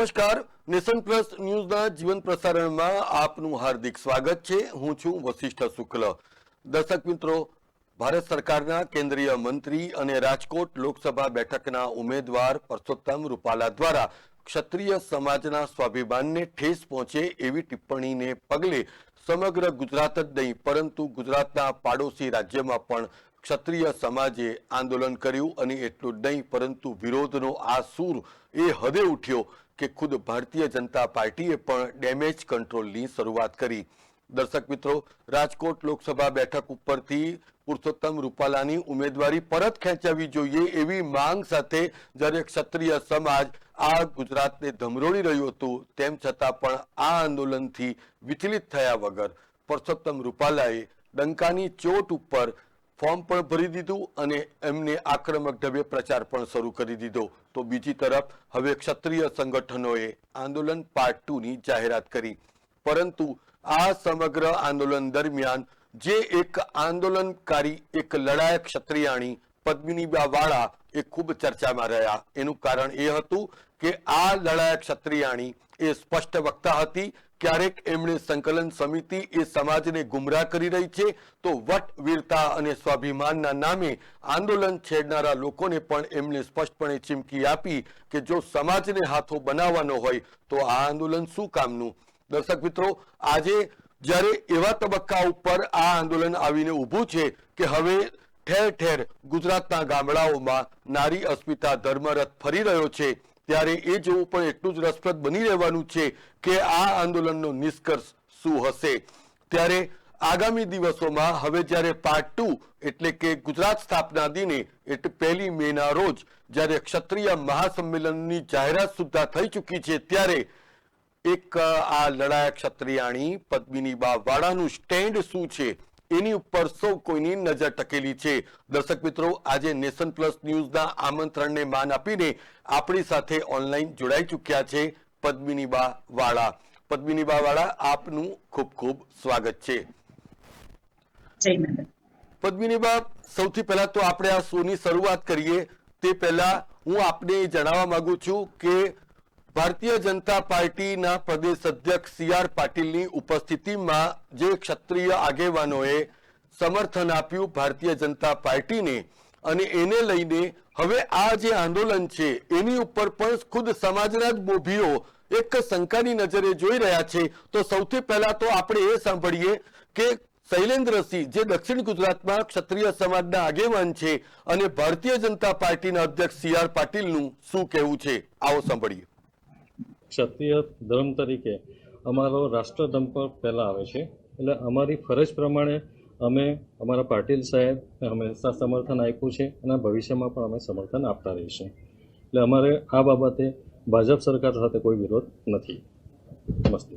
નમસ્કાર. Nation plus ન્યૂઝના જીવન પ્રસારણમાં આપનું હાર્દિક સ્વાગત છે. હું છું વશિષ્ઠ શુક્લ. દર્શક મિત્રો, ભારત સરકારના કેન્દ્રીય મંત્રી અને રાજકોટ લોકસભા બેઠકના ઉમેદવાર પરસોત્તમ રૂપાલા દ્વારા ક્ષત્રિય સમાજના સ્વાભિમાનને ઠેસ પહોંચે એવી ટિપ્પણીને પગલે સમગ્ર ગુજરાત જ નહીં, પરંતુ ગુજરાતના પાડોશી રાજ્યમાં પણ ક્ષત્રિય સમાજે આંદોલન કર્યું અને એટલું જ નહીં, પરંતુ વિરોધનો આ સૂર એ હદે ઉઠ્યો. કે ખુદ ભારતીય જનતા પાર્ટીએ પણ ડેમેજ કંટ્રોલની શરૂઆત કરી. દર્શક મિત્રો, રાજકોટ લોકસભા બેઠક ઉપરથી પુરુષોત્તમ રૂપાલાની ઉમેદવારી પરત ખેંચાવી જોઈએ એવી માંગ સાથે જ્યારે ક્ષત્રિય સમાજ આ ગુજરાતને ધમરોળી રહ્યું હતું, તેમ છતાં પણ આ આંદોલનથી વિચલિત થયા વગર પરસોત્તમ રૂપાલાએ ડંકાની ચોટ ઉપર ફોર્મ પણ ભરી દીધું અને એમને આક્રમક ઢબે પ્રચાર પણ શરૂ કરી દીધો. તો બીજી તરફ, હવે ક્ષત્રિય સંગઠનોએ આંદોલન પાર્ટ ટુની જાહેરાત કરી. પરંતુ આ સમગ્ર આંદોલન દરમિયાન જે એક આંદોલનકારી, એક લડાયક ક્ષત્રિયાણી પદ્મિનીબા વાળા એ ખૂબ ચર્ચામાં રહ્યા. એનું કારણ એ હતું કે આ લડાયક ક્ષત્રિયાણી એ સ્પષ્ટ વક્તા હતી. ક્યારેક એમણે સંકલન સમિતિ એ સમાજને ગુમરાહ કરી રહી છે. તો વટ, વીરતા અને સ્વાભિમાનના નામે આંદોલન છેડનારા લોકોને પણ એમણે સ્પષ્ટપણે ચીમકી આપી કે જો સમાજને હાથો બનાવવાનો હોય, તો આ આંદોલન શું કામનું? દર્શક મિત્રો, આજે જ્યારે એવા તબક્કા ઉપર આ આંદોલન આવીને ઊભું છે કે હવે ઠેર ઠેર ગુજરાતના ગામડાઓમાં નારી અસ્મિતા ધર્મરથ ફરી રહ્યો છે. ત્યારે એ જોવું પણ એટલું જ રસપ્રદ બની રહેવાનું છે કે આ આંદોલનનો નિષ્કર્ષ શું હશે? ત્યારે આગામી દિવસોમાં હવે જ્યારે પાર્ટ ટુ એટલે કે ગુજરાત સ્થાપના દિને, એટલે પહેલી મે ના રોજ જ્યારે ક્ષત્રિય મહાસંમેલનની જાહેરાત સુદ્ધા થઈ ચૂકી છે, ત્યારે એક, આ લડાયક ક્ષત્રિયાણી પદ્મિનીબા વાળાનું સ્ટેન્ડ શું છે? એની ઉપર સૌ કોઈની નજર ટકેલી છે. દર્શક મિત્રો આજે નેશન પ્લસ ન્યૂઝના આમંત્રણને માન આપીને આપણી સાથે ઓનલાઈન જોડાઈ ચૂક્યા છે પદ્મિનીબા વાળા. પદ્મિનીબા વાળા આપનું ખૂબ ખૂબ સ્વાગત છે. પદ્મિનીબા સૌથી પહેલા તો આપણે આ શોની શરૂઆત કરીએ. તે પહેલા હું આપને જણાવવા માંગુ છું કે ભારતીય જનતા પાર્ટીના પ્રદેશ અધ્યક્ષ સી આર પાટીલની ઉપસ્થિતિમાં જે ક્ષત્રિય આગેવાનોએ સમર્થન આપ્યું ભારતીય જનતા પાર્ટીને અને એને લઈને હવે આ જે આંદોલન છે, એની ઉપર પણ ખુદ સમાજના જ મોભીઓ એક શંકાની નજરે જોઈ રહ્યા છે. તો સૌથી પહેલા તો આપણે એ સાંભળીએ કે શૈલેન્દ્રસિંહ, જે દક્ષિણ ગુજરાતમાં ક્ષત્રિય સમાજના આગેવાન છે અને ભારતીય જનતા પાર્ટીના અધ્યક્ષ સી આર પાટીલનું શું કહેવું છે, આવો સાંભળીએ. ક્ષત્રિય ધર્મ તરીકે અમારો રાષ્ટ્રધર્મ પર પહેલાં આવે છે. એટલે અમારી ફરજ પ્રમાણે અમે અમારા પાટીલ સાહેબ હંમેશા સમર્થન આપ્યું છે અને ભવિષ્યમાં પણ અમે સમર્થન આપતા રહીશું. એટલે અમારે આ બાબતે ભાજપ સરકાર સાથે કોઈ વિરોધ નથી. નમસ્તે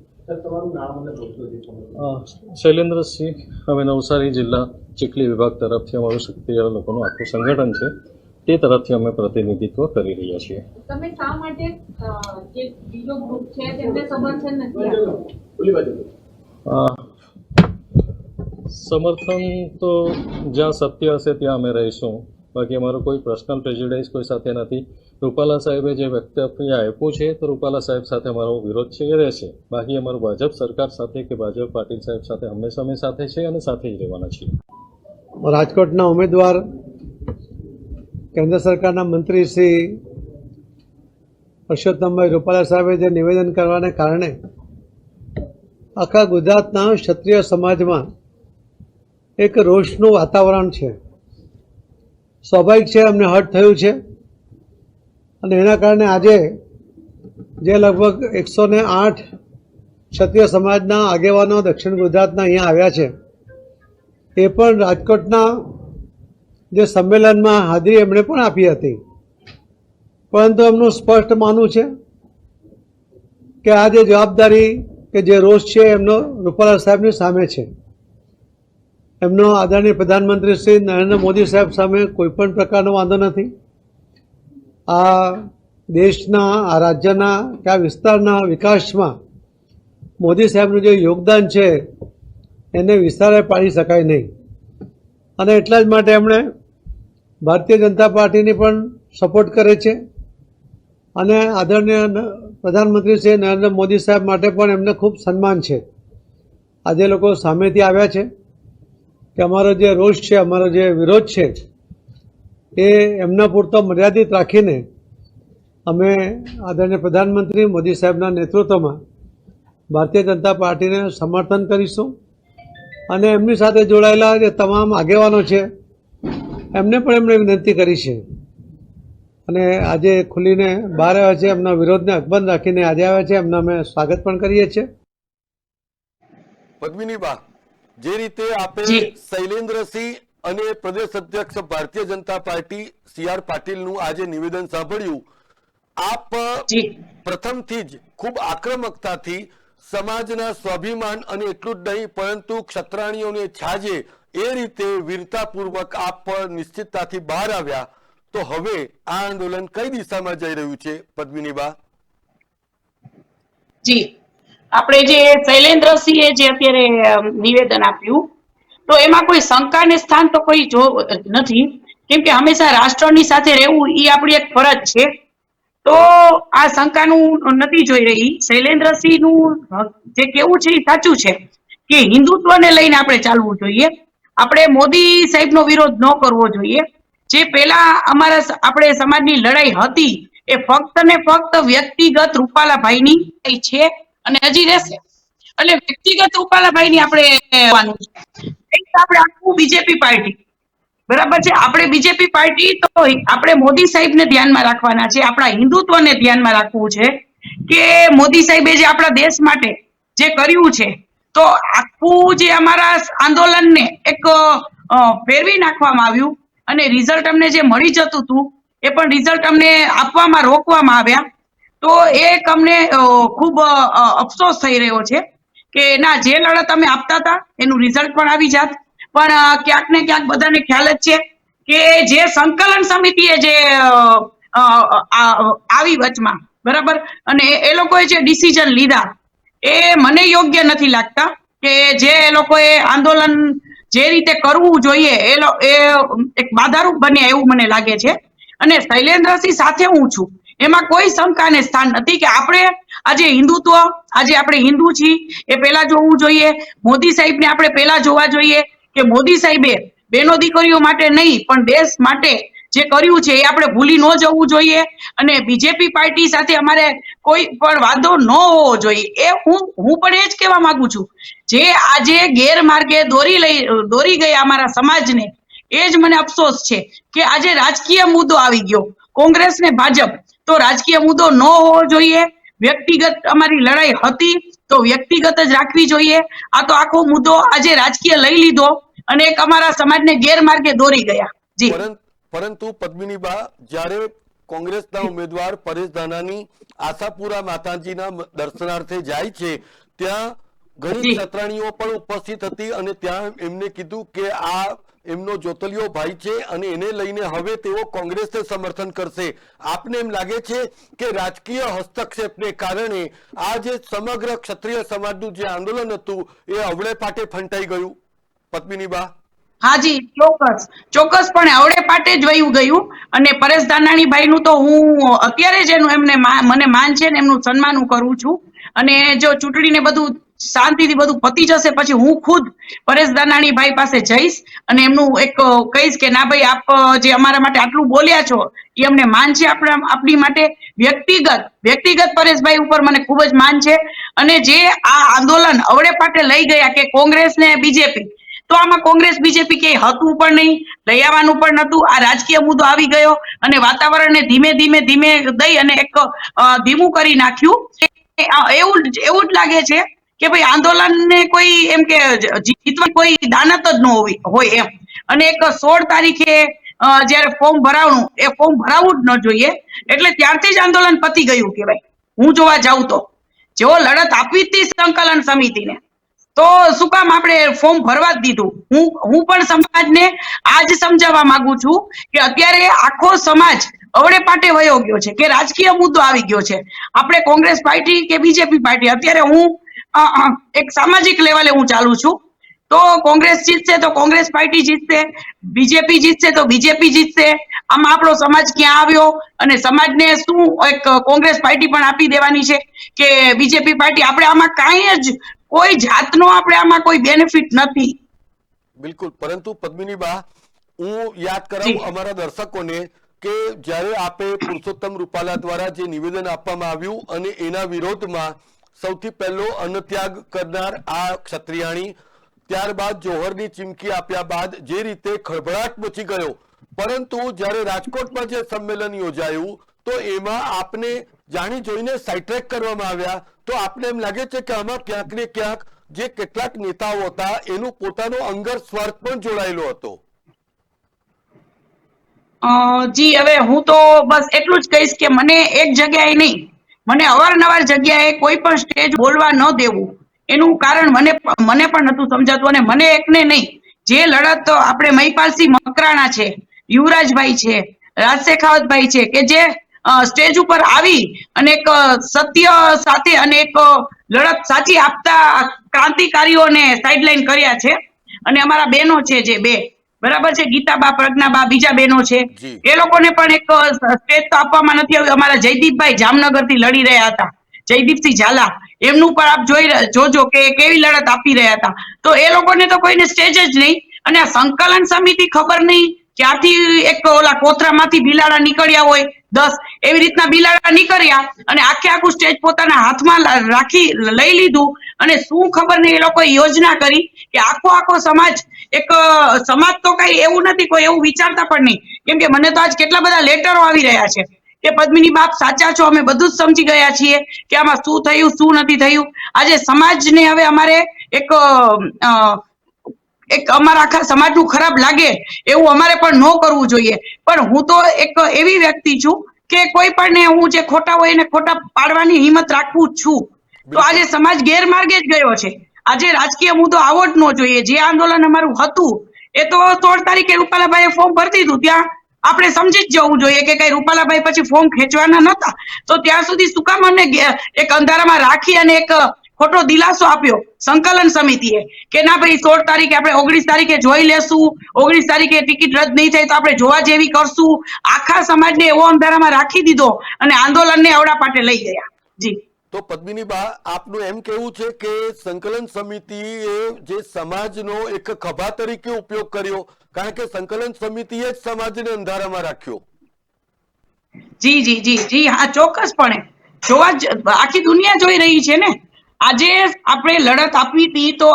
શૈલેન્દ્રસિંહ હવે નવસારી જિલ્લા ચીખલી વિભાગ તરફથી અમારું સક્રિય લોકોનું આખું સંગઠન છે. તે તરફથી અમે પ્રતિનિધિત્વ કરી રહ્યા છીએ. તમે શા માટે જે બીજો ગ્રુપ છે તેમને સમર્થન નથી સમર્થન તો જ્યાં સત્ય હશે ત્યાં અમે રહીશું. બાકી અમારો કોઈ પર્સનલ પ્રેજ્યુડાઇઝ કોઈ સાથે નથી. રૂપાલા સાહેબે જે વક્તવ્ય આપ્યું છે તો રૂપાલા સાહેબ સાથે અમારો વિરોધ છે એ રહેશે. બાકી અમારું ભાજપ સરકાર સાથે કે ભાજપ પાટીલ સાહેબ સાથે હંમેશા અમે સાથે છે અને સાથે જ રહેવાના છીએ. રાજકોટના ઉમેદવાર કેન્દ્ર સરકારના મંત્રી શ્રી પરસોત્તમભાઈ રૂપાલા સાહેબે જે નિવેદન કરવાને કારણે આખા ગુજરાતના ક્ષત્રિય સમાજમાં એક રોષનું વાતાવરણ છે. સ્વાભાવિક છે, અમને હર્ટ થયું છે. અને એના કારણે આજે જે લગભગ એકસો ને આઠ ક્ષત્રિય સમાજના આગેવાનો દક્ષિણ ગુજરાતના અહીંયા આવ્યા છે, એ પણ રાજકોટના જે સંમેલનમાં હાજરી એમણે પણ આપી હતી. પરંતુ એમનું સ્પષ્ટ માનવું છે કે આ જે જવાબદારી કે જે રોષ છે એમનો રૂપાલા સાહેબની સામે છે. એમનો આદરણીય પ્રધાનમંત્રી શ્રી નરેન્દ્ર મોદી સાહેબ સામે કોઈ પણ પ્રકારનો વાંધો નથી. આ દેશના, આ રાજ્યના કે આ વિસ્તારના વિકાસમાં મોદી સાહેબનું જે યોગદાન છે, એને વિસ્તારે પાડી શકાય નહીં. અને એટલા જ માટે એમણે ભારતીય જનતા પાર્ટીની પણ સપોર્ટ કરે છે. અને આદરણીય પ્રધાનમંત્રી શ્રી નરેન્દ્ર મોદી સાહેબ માટે પણ એમને ખૂબ સન્માન છે. આજે લોકો સામેથી આવ્યા છે કે અમારો જે રોષ છે, અમારો જે વિરોધ છે, એ એમના પૂરતો મર્યાદિત રાખીને અમે આદરણીય પ્રધાનમંત્રી મોદી સાહેબના નેતૃત્વમાં ભારતીય જનતા પાર્ટીને સમર્થન કરીશું. અને એમની સાથે જોડાયેલા જે તમામ આગેવાનો છે એમને પણ એમણે વિનંતી કરી છે. અને આજે ખુલીને બહાર આવ્યા છે એમના વિરોધને અકબંધ રાખીને આજે આવ્યા છે એમના અમે સ્વાગત પણ કરીએ છીએ. પદ્મિનીબા જે રીતે આપે શૈલેન્દ્રસિંહ અને પ્રદેશ અધ્યક્ષ Bharatiya Janata party C R પાટીલનું આજે નિવેદન સાંભળ્યું આપ પ્રથમથી જ ખૂબ આક્રમકતાથી સમાજના સ્વાભિમાન અને એટલું જ નહીં પરંતુ ક્ષત્રાણીઓને છાજે એ રીતે વીરતાપૂર્વક આપ નિશ્ચિતતાથી બહાર આવ્યા, તો હવે આ આંદોલન કઈ દિશામાં જઈ રહ્યું છે? પદ્મિનીબા જી. આપણે જે શૈલેન્દ્રસિંહે જે અત્યારે નિવેદન આપ્યું, તો એમાં કોઈ શંકાને સ્થાન તો કોઈ જો નથી. કેમ કે હંમેશા રાષ્ટ્રની સાથે રહેવું એ આપણી એક ફરજ છે. તો આ શંકાનું નથી જોઈ રહી. શૈલેન્દ્રસિંહનું જે કેવું છે એ સાચું છે કે હિન્દુત્વને લઈને આપણે ચાલવું જોઈએ. આપણે મોદી સાહેબનો વિરોધ ન કરવો જોઈએ. જે પેલા અમારા આપણે સમાજની લડાઈ હતી, એ ફક્ત ને ફક્ત વ્યક્તિગત રૂપાલાભાઈની છે અને હજી રહેશે. એટલે વ્યક્તિગત રૂપાલાભાઈની આપણે આપણે આખું બીજેપી પાર્ટી, બરાબર છે? આપણે બીજેપી પાર્ટી તો આપણે મોદી સાહેબને ધ્યાનમાં રાખવાના છે, આપણા હિન્દુત્વને ધ્યાનમાં રાખવું છે કે મોદી સાહેબે જે આપણા દેશ માટે જે કર્યું છે તો આખું જે અમારા આંદોલનને એક ફેરવી નાખવામાં આવ્યું અને રિઝલ્ટ અમને જે મળી જતું હતું, એ પણ રિઝલ્ટ અમને આપવામાં, રોકવામાં આવ્યા. તો એક અમને ખૂબ અફસોસ થઈ રહ્યો છે કે ના, જે લડત અમે આપતા હતા, એનું રિઝલ્ટ પણ આવી જાત. પણ ક્યાંક ને ક્યાંક બધાને ખ્યાલ જ છે કે જે સંકલન સમિતિએ જે આવી વચમાં, બરાબર? અને એ- એ લોકોએ જે ડિસિઝન લીધા એ મને યોગ્ય નથી લાગતા કે જે એ લોકોએ આંદોલન જે રીતે કરવું જોઈએ, એ એ એક બાધારૂપ બન્યા એવું મને લાગે છે. અને શૈલેન્દ્રસિંહ સાથે હું છું. એમાં કોઈ શંકાને સ્થાન નથી કે આપણે આજે હિન્દુત્વ, આજે આપણે હિન્દુ છીએ, એ પહેલા જોવું જોઈએ. મોદી સાહેબને આપણે પહેલા જોવા જોઈએ કે મોદી સાહેબે બેનો દીકરીઓ માટે નહીં, પણ દેશ માટે જે કર્યું છે એ આપણે ભૂલી ન જવું જોઈએ અને બીજેપી પાર્ટી સાથે અમારે કોઈ પણ વાંધો ન હોવો જોઈએ. એ હું હું પણ એ જ કહેવા માંગુ છું. જે આજે ગેરમાર્ગે દોરી લઈ, દોરી ગયા અમારા સમાજને, એ જ મને અફસોસ છે કે આજે રાજકીય મુદ્દો આવી ગયો. કોંગ્રેસ ને ભાજપ, તો રાજકીય મુદ્દો ન હોવો જોઈએ. વ્યક્તિગત અમારી લડાઈ હતી, તો વ્યક્તિગત જ રાખવી જોઈએ. આ તો આખો મુદ્દો આજે રાજકીય લઈ લીધો અને એક અમારા સમાજને ગેરમાર્ગે દોરી ગયા. જી. પરંતુ પદ્મિનીબા જ્યારે કોંગ્રેસના ઉમેદવાર પરેશ ધાનાની આશાપુરા માતાજીના દર્શનાર્થે જાય છે ત્યાં ઘણી જી. પણ ઉપસ્થિત હતી અને ત્યાં એમને કીધું કે આ એમનો જોતલિયો ભાઈ છે અને એને લઈને હવે તેઓ કોંગ્રેસને સમર્થન કરશે. આપને એમ લાગે છે કે રાજકીય હસ્તક્ષેપને કારણે આ જે સમગ્ર ક્ષત્રિય સમાજનું જે આંદોલન હતું એ અવળે પાટે ફંટાઈ ગયું? પદ્મિનીબા? હાજી, ચોક્કસ. ચોક્કસપણે અવળે પાટે જ વયું ગયું અને પરેશ ધાનાણીભાઈ નું તો હું અત્યારે જ એનું એમને મને માન છે ને એમનું સન્માન કરું છું. અને જો ચૂંટણીને બધું શાંતિથી બધું પતી જશે, પછી હું ખુદ પરેશ દાનાણીભાઈ પાસે જઈશ અને એમનું એક કહીશ કે, ના ભાઈ, આપ જે અમારા માટે આટલું બોલ્યા છો, એ અમને માન છે આપણા આપણી માટે? વ્યક્તિગત વ્યક્તિગત પરેશભાઈ ઉપર મને ખૂબ જ માન છે. અને જે આ આંદોલન અવડે પાટે લઈ ગયા કે કોંગ્રેસ ને બીજેપી તો આમાં કોંગ્રેસ, બીજેપી કે હતું પણ નહીં, લઈ આવવાનું પણ નતું આ રાજકીય મુદ્દો આવી ગયો અને વાતાવરણને ધીમે ધીમે ધીમે દઈ અને એક ધીમું કરી નાખ્યું. એવું એવું જ લાગે છે કે ભાઈ આંદોલનને કોઈ એમ કે જીતવા કોઈ દાનત જ ન હોય એમ. અને એક સોળ તારીખે જયારે ફોર્મ ભરાવવાનું એ ફોર્મ ભરાવવું જ ન જોઈએ. એટલે ત્યારથી જ આંદોલન પતી ગયું કહેવાય હું જોવા જાઉં તો. જેવો લડત આપવી જ હતી સંકલન સમિતિને તો શું કામ આપણે ફોર્મ ભરવા જ દીધું? હું હું પણ સમાજને આજ સમજાવવા માંગુ છું કે અત્યારે આખો સમાજ અવળે પાટે વયો ગયો છે, કે રાજકીય મુદ્દો આવી ગયો છે. આપણે કોંગ્રેસ પાર્ટી કે બીજેપી પાર્ટી, અત્યારે હું એક સામાજિક લેવલે હું ચાલુ છું. તો કોંગ્રેસ જીતશે તો કોંગ્રેસ પાર્ટી જીતશે, બીજેપી જીતશે તો બીજેપી જીતશે. આમાં આપણો સમાજ ક્યાં આવ્યો અને સમાજને શું એક કોંગ્રેસ પાર્ટી પણ આપી દેવાની છે કે બીજેપી પાર્ટી? આપણે આમાં કાંઈ જ કોઈ જાતનો આપણે આમાં કોઈ બેનિફિટ નથી. બિલકુલ. પરંતુ પદ્મિની બા હું યાદ કરાવું અમારા દર્શકોને કે જ્યારે આપે પુરુષોત્તમ રૂપાલા દ્વારા જે નિવેદન આપવામાં આવ્યું અને એના વિરોધમાં સૌથી પહેલો અન્નત્યાગ કરનાર આ ક્ષત્રિયાણી ત્યારબાદ જોહરની ચીમકી આપ્યા બાદ જે રીતે ખળભળાટ મચી ગયો. પરંતુ જ્યારે રાજકોટમાં જે સંમેલન યોજાયું તો એમાં આપને જાણી જોઈને સાઇટ્રેક કરવામાં આવ્યા. તો આપને એમ લાગે છે કે આમાં ક્યાંક ને ક્યાંક જે કેટલાક નેતાઓ હતા, એનું પોતાનો અંગર સ્વાર્થ પણ જોડાયેલો હતો. જી, હવે હું તો બસ એટલું જ કહીશ કે મને એક જગ્યાએ નહીં, મને અવારનવાર જગ્યાએ કોઈ પણ સ્ટેજ બોલવા ન દેવું. એનું કારણ મને મને પણ નતું સમજાતું અને મને એકને નહીં, જે લડત આપણે મહિપાલસિંહ મકરાણા છે, યુવરાજભાઈ છે રાજ શેખાવતભાઈ છે કે જે સ્ટેજ ઉપર આવી અને એક સત્ય સાથે અને એક લડત સાચી આપતા ક્રાંતિકારીઓને સાઇડલાઇન કર્યા છે. અને અમારા બહેનો છે જે બે. બરાબર છે? ગીતાબા પ્રજ્ઞાબા બીજા બહેનો છે. એ લોકોને પણ એક સ્ટેજ તો આપવામાં નથી આવ્યું. અમારા જયદીપભાઈ જામનગરથી લડી રહ્યા હતા. જયદીપસિંહ ઝાલા. એમનું પણ આપ જોઈ જોજો કે કેવી લડત આપી રહ્યા હતા. તો એ લોકોને તો કોઈને સ્ટેજ જ નહીં. અને આ સંકલન સમિતિ ખબર નહીં ક્યાંથી એક ઓલા કોથરામાંથી બિલાડા નીકળ્યા હોય. દસ એવી રીતના બિલાડા નીકળ્યા અને આખે આખું સ્ટેજ પોતાના હાથમાં રાખી લઈ લીધું અને શું ખબર નહીં એ લોકોએ યોજના કરી કે આખો આખો સમાજ એક સમાજ તો કઈ એવું નથી, કોઈ એવું વિચારતા પણ નહીં. કેમ કે મને તો આજ કેટલા બધા લેટરો આવી રહ્યા છે કે પદ્મિની બાપ સાચા છો, અમે બધું જ સમજી ગયા છીએ કે આમાં શું થયું, શું નથી થયું. આજે સમાજને હવે અમારે એક એક અમારા આખા સમાજનું ખરાબ લાગે એવું અમારે પણ ન કરવું જોઈએ. પણ હું તો એક એવી વ્યક્તિ છું કે કોઈ પણ હું જે ખોટા હોય એને ખોટા પાડવાની હિંમત રાખવું જ છું. તો આજે સમાજ ગેરમાર્ગે જ ગયો છે. આજે રાજકીય મુદ્દો આવો જ ન જોઈએ. જે આંદોલન અમારું હતું એ તો સોળ તારીખે રૂપાલાભાઈએ ફોર્મ ભરી દીધું. ત્યાં આપણે સમજી જ જવું જોઈએ કે કઈ રૂપાલાભાઈ પછી ફોર્મ ખેંચવાના નતા. તો ત્યાં સુધી શું કામ અમને એક અંધારામાં રાખી અને એક ખોટો દિલાસો આપ્યો સંકલન સમિતિએ કે ના ભાઈ સોળ તારીખે આપણે ઓગણીસ તારીખે જોઈ લેશું ઓગણીસ તારીખે ટિકિટ રદ નહીં થાય તો આપણે જોવા જેવી કરશું. આખા સમાજને એવો અંધારામાં રાખી દીધો અને આંદોલનને અવડા પાટે લઈ ગયા. જી. તો પદ્મિની બા આપનું એમ કેવું છે કે સંકલન સમિતિએ જે સમાજનો એક ખભા તરીકે ઉપયોગ કર્યો કારણ કે સંકલન સમિતિએ જ સમાજને અંધારામાં રાખ્યો. જી જી જી જી હા ચોક્કસપણે. જોવા આખી દુનિયા જોઈ રહી છે ને? આજે આપણે લડત આપવી હતી તો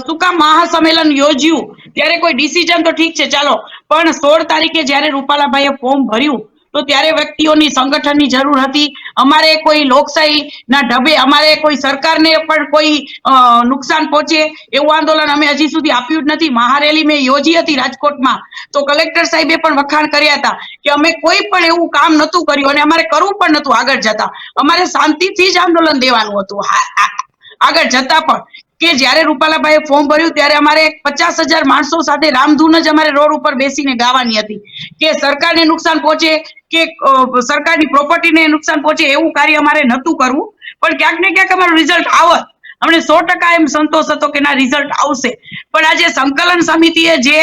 શું કામ મહાસંમેલન યોજ્યું? ત્યારે કોઈ ડિસિઝન તો ઠીક છે, ચાલો. પણ સોળ તારીખે જ્યારે રૂપાલાભાઈએ ફોર્મ ભર્યું તો ત્યારે વ્યક્તિઓની સંગઠનની જરૂર હતી. અમારે કોઈ લોકશાહી ના ઢબે, અમારે કોઈ સરકારને પણ કોઈ નુકસાન પહોંચે એવું આંદોલન અમે હજી સુધી આપ્યું જ નથી. મહારેલી મેં યોજી હતી રાજકોટમાં. તો કલેક્ટર સાહેબે પણ વખાણ કર્યા હતા કે અમે કોઈ પણ એવું કામ નતું કર્યું અને અમારે કરવું પણ નતું આગળ જતા. અમારે શાંતિથી જ આંદોલન દેવાનું હતું. આગળ જતા પણ. કે જ્યારે રૂપાલાભાઈએ ફોર્મ ભર્યું ત્યારે અમારે પચાસ હજાર માણસો સાથે રામધૂન જ અમારે રોડ ઉપર બેસીને ગાવાની હતી કે સરકારને નુકસાન પહોંચે કે સરકારની પ્રોપર્ટીને નુકસાન પહોંચે એવું કાર્ય અમારે નહોતું કરવું. પણ ક્યાંક ને ક્યાંક અમારું રિઝલ્ટ આવત. અમને સો ટકા એમ સંતોષ હતો કે ના રિઝલ્ટ આવશે. પણ આજે સંકલન સમિતિએ જે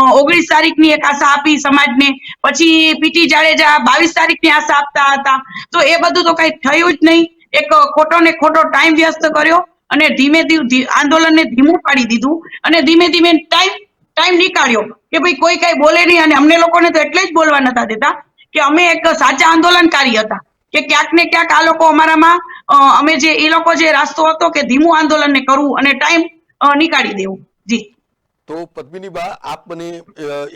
ઓગણીસ તારીખની એક આશા આપી સમાજને, પછી પીટી જાડેજા બાવીસ તારીખની આશા આપતા હતા. તો એ બધું તો કઈ થયું જ નહીં. એક ખોટો ને ખોટો ટાઈમ વ્યસ્ત કર્યો. અને ધીમે ધીમે આંદોલનને ધીમું પાડી દીધું અને ધીમે ધીમે ટાઈમ ટાઈમ નીકાળ્યો કે ભાઈ કોઈ કઈ બોલે નહીં અને અમને લોકોને તો એટલે જ બોલવા નતા દેતા કે અમે એક સાચા આંદોલનકારી હતા. કે ક્યાંક ને ક્યાંક આ લોકો અમારામાં અમે જે, એ લોકો જે રાસ્તો હતો કે ધીમું આંદોલનને કરવું અને ટાઈમ નીકાળી દેવું. જી. તો પદ્મિનીબા આપ મને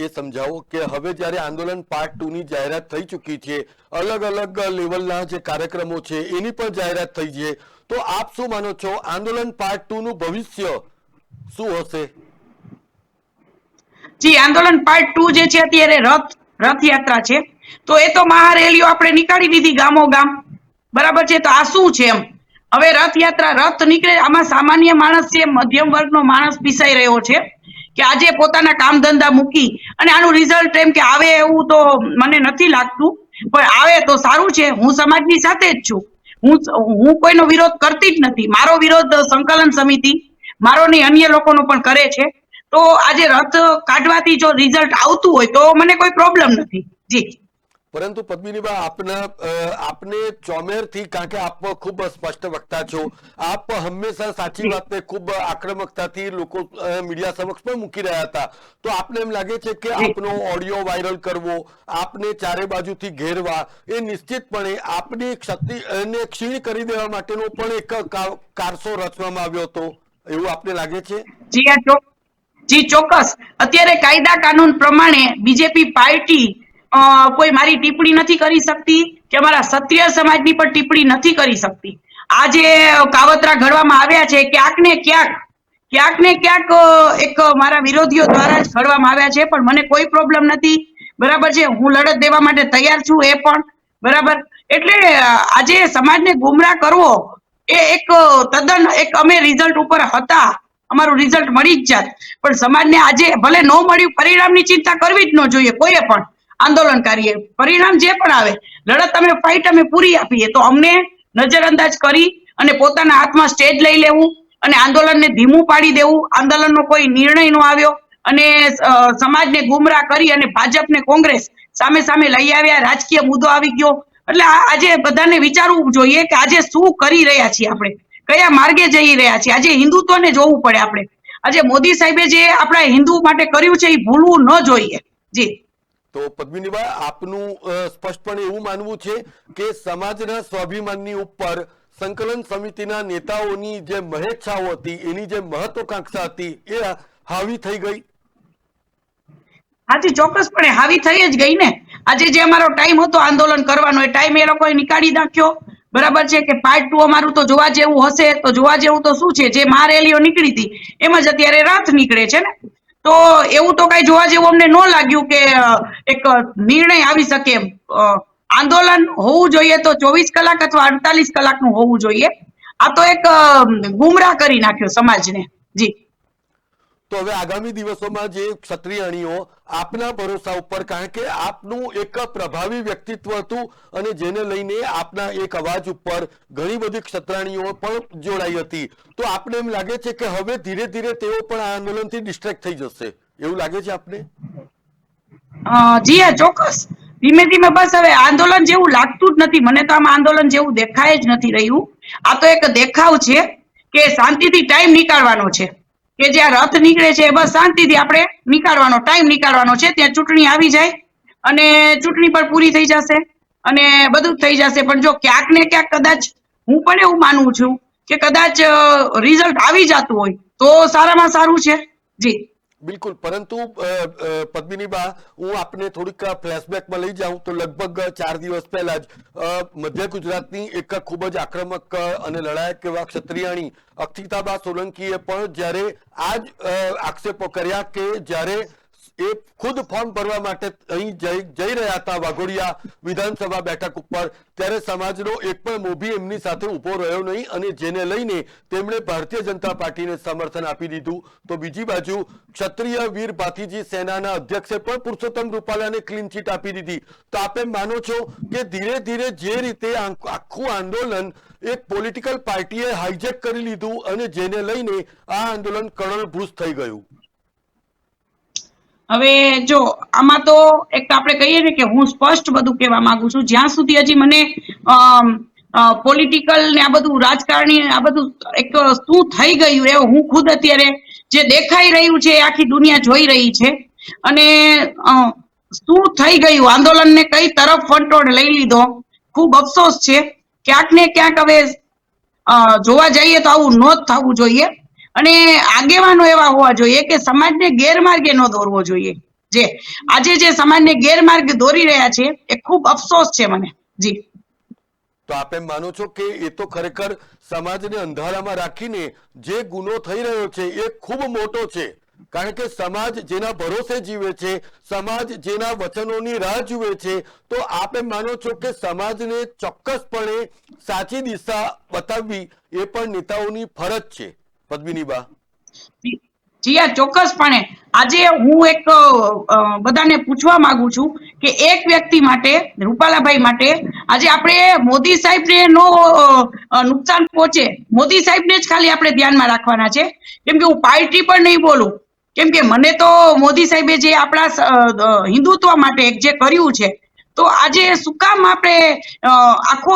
એ સમજાવો કે હવે જ્યારે આંદોલન પાર્ટ ટુ ની જાહેરાત થઈ ચૂકી છે, અલગ અલગ લેવલના જે કાર્યક્રમો છે, એની પણ જાહેરાત થઈ છે, તો આપ શું માનો છો? આંદોલન પાર્ટ ટુ નું ભવિષ્ય શું હશે? જી, આંદોલન પાર્ટ ટુ જે છે, અત્યારે રથ, રથયાત્રા છે, તો એ તો મહારેલીઓ આપણે નીકાળી દીધી ગામો ગામ બરાબર છે? તો આ શું છે એમ? હવે રથયાત્રા, રથ નીકળે, આમાં સામાન્ય માણસ છે, મધ્યમ વર્ગનો માણસ પીસાઈ રહ્યો છે. કે આજે પોતાના કામ ધંધા મૂકી અને આનું રિઝલ્ટ એમ કે આવે એવું તો મને નથી લાગતું, પણ આવે તો સારું છે. હું સમાજની સાથે જ છું. હું હું કોઈનો વિરોધ કરતી જ નથી. મારો વિરોધ સંકલન સમિતિ, મારો નહીં, અન્ય લોકોનો પણ કરે છે. તો આજે રથ કાઢવાથી જો રિઝલ્ટ આવતું હોય તો મને કોઈ પ્રોબ્લેમ નથી. જી. પરંતુ પદ્મિનીબા આપના આપને ચોમેરથી કારણ કે આપ ખૂબ સ્પષ્ટ વક્તા છો. આપ હંમેશા સાચી વાતને ખૂબ આક્રમકતાથી લોકો મીડિયા સમક્ષ પણ મૂકી રહ્યા હતા. તો આપને એમ લાગે છે કે આપનો ઓડિયો વાયરલ કરવો આપને ચારે બાજુથી ઘેરવા એ નિશ્ચિતપણે આપની ક્ષતિ એને ક્ષીણ કરી દેવા માટેનો પણ એક કારસો રચવામાં આવ્યો હતો. એવું આપને લાગે છે? જી ચોક્કસ. અત્યારે કાયદા કાનૂન પ્રમાણે બીજેપી પાર્ટી કોઈ મારી ટિપ્પણી નથી કરી શકતી કે અમારા ક્ષત્રિય સમાજની પણ ટિપ્પણી નથી કરી શકતી. આ જે કાવતરા ઘડવામાં આવ્યા છે ક્યાંક ને ક્યાંક ક્યાંક ને ક્યાંક એક મારા વિરોધીઓ દ્વારા જ ઘડવામાં આવ્યા છે, પણ મને કોઈ પ્રોબ્લેમ નથી. બરાબર છે, હું લડત દેવા માટે તૈયાર છું, એ પણ. બરાબર? એટલે આજે સમાજને ગુમરાહ કરવો એ એક તદ્દન એક અમે રિઝલ્ટ ઉપર હતા. અમારું રિઝલ્ટ મળી જ જાત. પણ સમાજને આજે ભલે ન મળ્યું, પરિણામની ચિંતા કરવી જ ન જોઈએ, કોઈએ પણ. આંદોલનકારીએ. પરિણામ જે પણ આવે, લડત અમે ફાઇટ અમે પૂરી આપીએ, તો અમને નજરઅંદાજ કરી અને પોતાના હાથમાં સ્ટેજ લઈ લેવું અને આંદોલનને ધીમું પાડી દેવું. આંદોલનનો કોઈ નિર્ણય નો આવ્યો અને સમાજને ગુમરાહ કરી અને ભાજપને કોંગ્રેસ સામે સામે લઈ આવ્યા. રાજકીય મુદ્દો આવી ગયો. એટલે આજે બધાને વિચારવું જોઈએ કે આજે શું કરી રહ્યા છીએ આપણે? કયા માર્ગે જઈ રહ્યા છીએ? આજે હિન્દુત્વને જોવું પડે આપણે. આજે મોદી સાહેબે જે આપણા હિન્દુ માટે કર્યું છે એ ભૂલવું ન જોઈએ. જી. તો પદ્મિનીબા, આપનું સ્પષ્ટપણે એવું માનવું છે કે સમાજના સ્વાભિમાનની ઉપર સંકલન સમિતિના નેતાઓની જે મહેચ્છાઓ હતી, એની જે મહત્વકાંક્ષા હતી, એ હાવી થઈ ગઈ? હાજી, ચોક્કસપણે હાવી થઈ જ ગઈ ને. આજે જે અમારો ટાઈમ હતો આંદોલન કરવાનો, એ ટાઈમ એ લોકોએ નીકાળી નાખ્યો. બરાબર છે કે પાર્ટ ટુ અમારું તો જોવા જેવું હશે, તો જોવા જેવું તો શું છે? જે મહારેલીઓ નીકળી હતી, એમ જ અત્યારે રાત નીકળે છે ને. તો એવું તો કઈ જોવા જેવું અમને ન લાગ્યું કે એક નિર્ણય આવી શકે આંદોલન હોવું જોઈએ તો ચોવીસ કલાક અથવા અડતાલીસ કલાકનું હોવું જોઈએ. આ તો એક ગુમરાહ કરી નાખ્યો સમાજને. જી. તો હવે આગામી દિવસોમાં જે ક્ષત્રિયણીઓ આપના ભરોસા ઉપર, કારણ કે આપનું એક પ્રભાવી વ્યક્તિત્વ હતું અને જેને લઈને આપના એક અવાજ ઉપર ઘણી બધી ક્ષત્રાણીઓ પણ જોડાઈ હતી. તો આપને એમ લાગે છે કે હવે ધીરે ધીરે તેઓ પણ આ આંદોલનથી ડિસ્ટ્રેક્ટ થઈ જશે? એવું લાગે છે આપને? જી હા, ચોક્કસ. ધીમે ધીમે બસ હવે આંદોલન જેવું લાગતું જ નથી. મને તો આમાં આંદોલન જેવું દેખાય જ નથી રહ્યું. આ તો એક દેખાવ છે કે શાંતિથી ટાઈમ નીકાળવાનો છે. કે જ્યાં રથ નીકળે છે બસ શાંતિથી આપણે નીકાળવાનો ટાઈમ નીકાળવાનો છે. ત્યાં ચૂંટણી આવી જાય અને ચૂંટણી પણ પૂરી થઈ જશે અને બધું થઈ જશે. પણ જો ક્યાંક ને ક્યાંક કદાચ હું પણ એવું માનું છું કે કદાચ રિઝલ્ટ આવી જતું હોય તો સારામાં સારું છે. જી. બિલકુલ. પરંતુ પદ્મિનીબા હું આપને થોડીક ફ્લેશબેકમાં લઈ જાઉં તો લગભગ ચાર દિવસ પહેલા જ મધ્ય ગુજરાતની એક ખૂબ જ આક્રમક અને લડાયક એવા ક્ષત્રિયાણી અક્ષિતાબા સોલંકીએ પણ જ્યારે આ જ આક્ષેપો કર્યા કે જ્યારે એ ખુદ ફોર્મ ભરવા માટે અહીં જઈ રહ્યા હતા વાઘોડિયા વિધાનસભા બેઠક ઉપર. ત્યારે સમાજનો એક પણ મોભી એમની સાથે ઊભો રહ્યો નહીં અને જેને લઈને તેમણે ભારતીય જનતા પાર્ટીને સમર્થન આપી દીધું. તો બીજી બાજુ ક્ષત્રિય વીર ભાતીજી સેનાના અધ્યક્ષે પણ પુરુષોત્તમ રૂપાલાને ક્લીન ચીટ આપી દીધી. તો આપે માનો છો કે ધીરે ધીરે જે રીતે આખું આંદોલન એક પોલિટિકલ પાર્ટીએ હાઈજેક કરી લીધું અને જેને લઈને આ આંદોલન કરોડભૂત થઈ ગયું? હવે જો, આમાં તો એક આપણે કહીએ ને કે હું સ્પષ્ટ બધું કહેવા માંગુ છું. જ્યાં સુધી હજી મને પોલિટિકલ ને આ બધું રાજકારણી આ બધું એક શું થઈ ગયું એ હું ખુદ અત્યારે જે દેખાઈ રહ્યું છે આખી દુનિયા જોઈ રહી છે. અને શું થઈ ગયું? આંદોલનને કઈ તરફ ફંટોડ લઈ લીધો? ખૂબ અફસોસ છે. ક્યાંક ને ક્યાંક હવે જોવા જઈએ તો આવું ન થવું જોઈએ. અને આગેવાનો એવા હોવા જોઈએ કે સમાજને ગેરમાર્ગે ન દોરવો જોઈએ. જે, આજે જે સમાજને ગેરમાર્ગે દોરી રહ્યા છે, એ ખૂબ અફસોસ છે મને. જી. તો આપ એમ માનો છો કે એ તો ખરેખર સમાજને અંધારામાં રાખીને જે ગુનો થઈ રહ્યો છે, એ ખૂબ મોટો છે? કારણ કે સમાજ જેના ભરોસે જીવે છે, સમાજ જેના વચનોની રાહ જુએ છે, તો આપ એમ માનો છો કે સમાજને ચોક્કસપણે સાચી દિશા બતાવવી એ પણ નેતાઓની ફરજ છે? પદ્મિનીબા આ ચોક્કસપણે. આજે હું એક બધાને પૂછવા માંગુ છું કે એક વ્યક્તિ માટે, રૂપાલાભાઈ માટે, આજે આપણે મોદી સાહેબને નો નુકસાન પહોંચે. મોદી સાહેબને જ ખાલી આપણે ધ્યાનમાં રાખવાના છે. કેમ કે હું પાર્ટી પણ નહીં બોલું. કેમ કે મને તો મોદી સાહેબે જે આપણા હિન્દુત્વ માટે જે કર્યું છે, તો આજે શું કામ આપણે આખો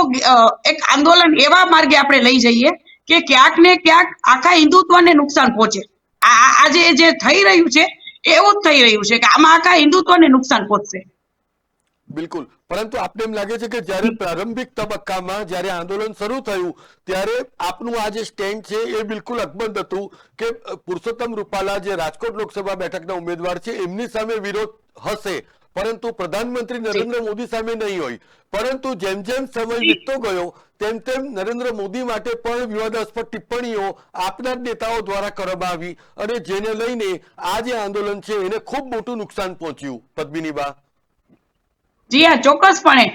એક આંદોલન એવા માર્ગે આપણે લઈ જઈએ કે ક્યાંક ને ક્યાંક આખા હિન્દુત્વને નુકસાન પહોંચે. આજે જે થઈ રહ્યું છે, એવું જ થઈ રહ્યું છે કે આમાં આખા હિન્દુત્વને નુકસાન પહોંચશે. બિલકુલ. પરંતુ આપને એમ લાગે છે કે જ્યારે પ્રારંભિક તબક્કામાં જ્યારે આંદોલન શરૂ થયું, ત્યારે આપનું આ જે સ્ટેન્ડ છે એ બિલકુલ અકબંધ હતું કે પુરુષોત્તમ રૂપાલા જે રાજકોટ લોકસભા બેઠકના ઉમેદવાર છે, એમની સામે વિરોધ હશે. પરંતુ પ્રધાનમંત્રી નરેન્દ્ર મોદી સામે નહીં હોય. પરંતુ જેમ જેમ સમય વીતતો ગયો તેમ તેમ નરેન્દ્ર મોદી માટે પણ વિવાદાસ્પદ ટિપ્પણીઓ આપના જ નેતાઓ દ્વારા કરવામાં આવી અને જેને લઈને આ જે આંદોલન છે એને ખૂબ મોટું નુકસાન પહોંચ્યું. પદ્મિનીબા. જી હા ચોક્કસપણે.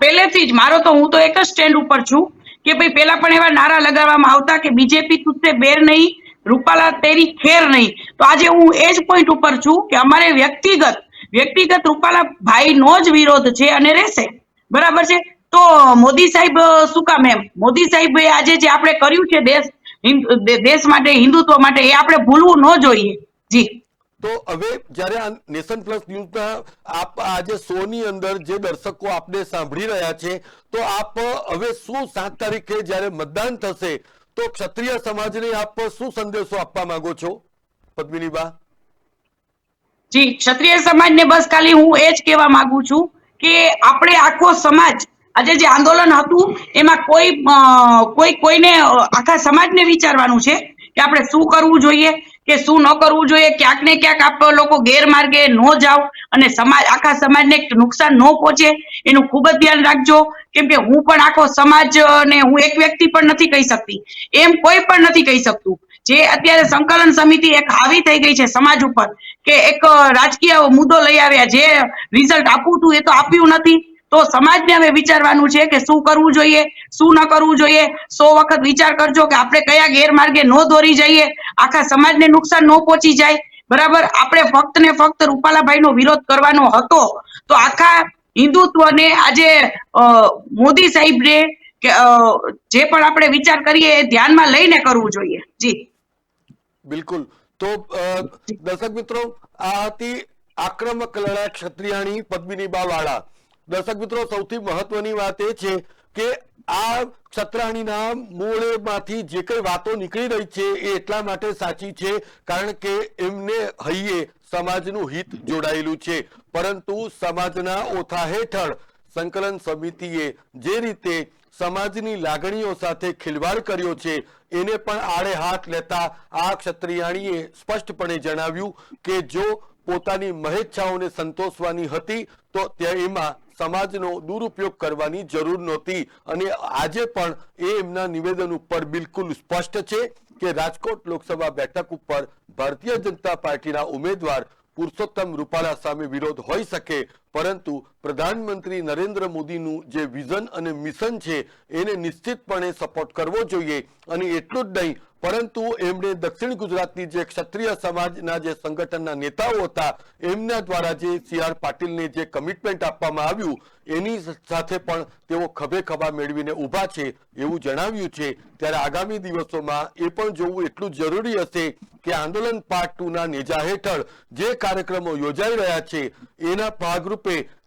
પહેલેથી જ મારો તો હું તો એક જ સ્ટેન્ડ ઉપર છું કે ભાઈ પેલા પણ એવા નારા લગાડવામાં આવતા કે બીજેપી તુસ્સે બેર નહીં રૂપાલા તેરી ખેર નહીં. તો આજે હું એ જ પોઈન્ટ ઉપર છું કે અમારે વ્યક્તિગત વ્યક્તિગત રૂપાલા ભાઈનો જ વિરોધ છે અને રહેશે. બરાબર છે? તો મોદી સાહેબ શું કામ એમ? મોદી સાહેબે આજે જે આપણે કર્યું છે દેશ દેશ માટે, હિન્દુત્વ માટે, એ આપણે ભૂલવું ન જોઈએ. જી. તો હવે જ્યારે આ નેશન પ્લસ ન્યૂઝના આપ, આજે શો ની અંદર જે દર્શકો આપને સાંભળી રહ્યા છે, તો આપ હવે શું સાત તારીખે જ્યારે મતદાન થશે, તો ક્ષત્રિય સમાજને આપ શું સંદેશો આપવા માંગો છો? પદ્મિનીબા. જી, ક્ષત્રિય સમાજને બસ ખાલી હું એ જ કહેવા માંગુ છું કે આપણે આખો સમાજ, આજે જે આંદોલન હતું, એમાં કોઈ કોઈ, કોઈને આખા સમાજને વિચારવાનું છે કે આપણે શું કરવું જોઈએ, કે શું ન કરવું જોઈએ, ક્યાંક ને ક્યાંક આપ લોકો ગેરમાર્ગે ન જાઓ અને સમાજ, આખા સમાજને નુકસાન ન પહોંચે, એનું ખૂબ જ ધ્યાન રાખજો. કેમ કે હું પણ આખો સમાજ ને હું એક વ્યક્તિ પણ નથી કહી શકતી. એમ કોઈ પણ નથી કહી શકતું. જે અત્યારે સંકલન સમિતિ એક હાવી થઈ ગઈ છે સમાજ ઉપર કે એક રાજકીય મુદ્દો લઈ આવ્યા જે રિઝલ્ટ આપવું હતું એ તો આપ્યું નથી. તો સમાજને હવે વિચારવાનું છે કે શું કરવું જોઈએ, શું ન કરવું જોઈએ. સો વખત વિચાર કરજો કે આપણે કયા ગેરમાર્ગે ન દોરી જઈએ. આખા સમાજને નુકસાન ન પહોંચી જાય. બરાબર? આપણે ફક્ત ને ફક્ત રૂપાલાભાઈનો વિરોધ કરવાનો હતો. તો આખા હિન્દુત્વને આજે મોદી સાહેબને કે જે પણ આપણે વિચાર કરીએ એ ધ્યાનમાં લઈને કરવું જોઈએ. જી. બિલકુલ. તો દર્શક મિત્રો, આ હતી આક્રમક લડાઈ ક્ષત્રિયાણી પદ્મિનીબા વાળા દર્શક મિત્રો, સૌથી મહત્વની વાત એ છે કે આ ક્ષત્રાણીના મૂળેમાંથી જે કઈ વાતો નીકળી રહી છે એ એટલા માટે સાચી છે કારણ કે એમને હૈયે સમાજનું હિત જોડાયેલું છે. પરંતુ સમાજના ઓથા હેઠળ સંકલન સમિતિએ જે રીતે સમાજની લાગણીઓ સાથે ખિલવાડ કર્યો છે. એને પણ આડે હાથ લેતા આ ક્ષત્રિયાણીએ સ્પષ્ટપણે જણાવ્યું કે જો પોતાની મહેચ્છાઓને સંતોષવાની હતી, તો ત્યાં એમાં સમાજનો દુરુપયોગ કરવાની જરૂર નહોતી. અને આજે પણ એ એમના નિવેદન ઉપર બિલકુલ સ્પષ્ટ છે કે રાજકોટ લોકસભા બેઠક ઉપર ભારતીય જનતા પાર્ટીના ઉમેદવાર પુરુષોત્તમ રૂપાલા સામે વિરોધ હોઈ શકે. પરંતુ પ્રધાનમંત્રી નરેન્દ્ર મોદીનું જે વિઝન અને મિશન છે, એને નિશ્ચિતપણે સપોર્ટ કરવો જોઈએ. અને એટલું જ નહીં, પરંતુ એમણે દક્ષિણ ગુજરાતની જે ક્ષત્રિય સમાજના જે સંગઠનના નેતાઓ હતા, એમના દ્વારા જે સી આર પાટીલને જે કમિટમેન્ટ આપવામાં આવ્યું, એની સાથે પણ તેઓ ખભે ખભા મેળવીને ઊભા છે એવું જણાવ્યું છે. ત્યારે આગામી દિવસોમાં એ પણ જોવું એટલું જરૂરી હશે કે આંદોલન પાર્ટ ટુના નેજા હેઠળ જે કાર્યક્રમો યોજાઈ રહ્યા છે, એના ભાગરૂપે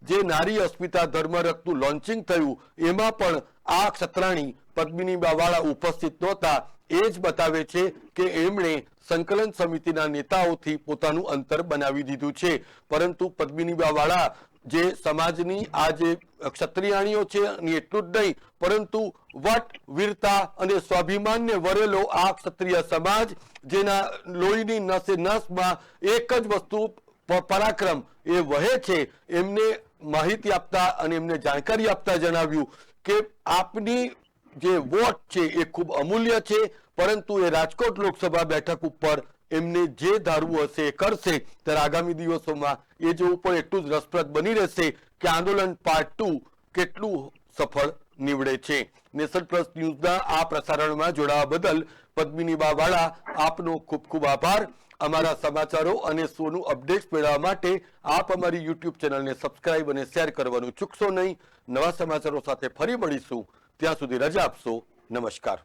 જે નારી અસ્મિતા ધર્મરથનું લોન્ચિંગ થયું, એમાં પણ આ ક્ષત્રાણી પદ્મિની બાવાળા ઉપસ્થિત નહોતા. એ જ બતાવે છે કે એમણે સંકલન સમિતિના નેતાઓથી પોતાનું અંતર બનાવી દીધું છે. પરંતુ પદ્મિની બાવાળા જે સમાજની આ જે ક્ષત્રિયાણીઓ છે અને એટલું જ નહીં, પરંતુ વટ, વીરતા અને સ્વાભિમાનને વરેલો આ ક્ષત્રિય સમાજ, જેના લોહીની નસે નસમાં એક જ વસ્તુ પરાક્રમ એ વહે છે, એમને માહિતી આપતા અને એમને જાણકારી આપતા જણાવ્યું કે આપની જે વોટ છે એ ખૂબ અમૂલ્ય છે, પરંતુ એ રાજકોટ લોકસભા બેઠક ઉપર એમને જે ધારવું હશે એ કરશે. ત્યારે આગામી દિવસોમાં એ જોવું પણ એટલું જ રસપ્રદ બની રહેશે કે આંદોલન પાર્ટ ટુ કેટલું સફળ નીવડે છે. નેશન પ્લસ ન્યૂઝના આ પ્રસારણમાં જોડાવા બદલ પદ્મિની બાવાળા આપનો ખૂબ ખૂબ આભાર. અમારા સમાચારો અને શોનું અપડેટ્સ મેળવવા માટે આપ અમારી યુટ્યુબ ચેનલને સબસ્ક્રાઇબ અને શેર કરવાનું ચૂકશો નહીં. નવા સમાચારો સાથે ફરી મળીશું. ત્યાં સુધી રજા આપશો. નમસ્કાર.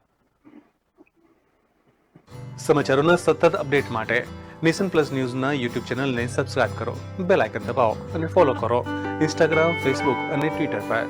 સમાચારોના સતત અપડેટ માટે નેશન પ્લસ ન્યૂઝના યુટ્યુબ ચેનલને સબસ્ક્રાઇબ કરો. બેલ આઇકન દબાવો અને ફોલો કરો. ઇન્સ્ટાગ્રામ ફેસબુક અને ટ્વિટર પર.